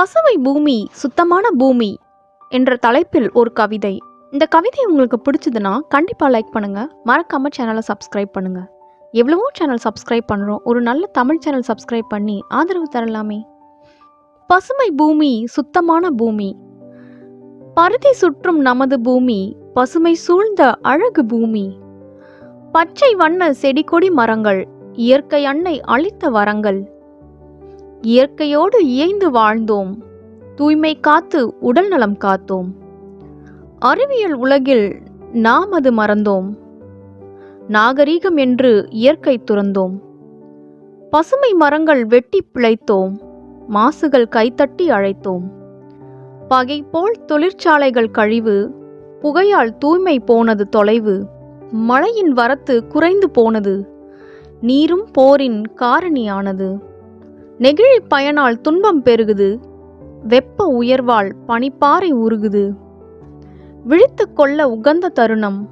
பசுமை பூமி சுத்தமான பூமி என்ற தலைப்பில் ஒரு கவிதை. இந்த கவிதை உங்களுக்கு பிடிச்சதுன்னா கண்டிப்பாக லைக் பண்ணுங்கள் மறக்காமல் சேனலை சப்ஸ்கிரைப் பண்ணுங்கள் எவ்வளவோ சேனல் சப்ஸ்கிரைப் பண்ணுறோம் ஒரு நல்ல தமிழ் சேனல் சப்ஸ்கிரைப் பண்ணி ஆதரவு தரலாமே. பசுமை பூமி சுத்தமான பூமி. பருதி சுற்றும் நமது பூமி பசுமை சூழ்ந்த அழகு பூமி. பச்சை வண்ண செடி கொடி மரங்கள் இயற்கை அன்னை அளித்த வரங்கள். இயற்கையோடு இயைந்து வாழ்ந்தோம். தூய்மை காத்து உடல் நலம் காத்தோம். அறிவியல் உலகில் நாம் அது மறந்தோம். நாகரீகம் என்று இயற்கை துறந்தோம். பசுமை மரங்கள் வெட்டி பிழைத்தோம். மாசுகள் கைத்தட்டி அழைத்தோம். பகை போல் தொழிற்சாலைகள் கழிவு புகையால் தூய்மை போனது தொலைவு மழையின் வரத்து குறைந்து போனது நீரும் போரின் காரணியானது. நெகிழி பயனால் துன்பம் பெருகுது. வெப்ப உயர்வால் பனிப்பாறை உருகுது. விழித்து கொள்ள உகந்த தருணம்.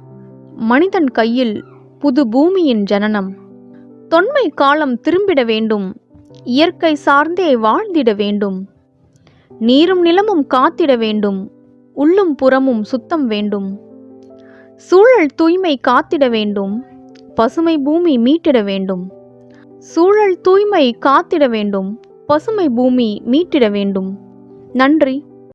மனிதன் கையில் புது பூமியின் ஜனனம். தொன்மை காலம் திரும்பிட வேண்டும். இயற்கை சார்ந்தே வாழ்ந்திட வேண்டும். நீரும் நிலமும் காத்திட வேண்டும். உள்ளும் புறமும் சுத்தம் வேண்டும். சூழல் தூய்மை காத்திட வேண்டும். பசுமை பூமி மீட்டிட வேண்டும். சூழல் தூய்மை காத்திட வேண்டும். பசுமை பூமி மீட்டிட வேண்டும். நன்றி.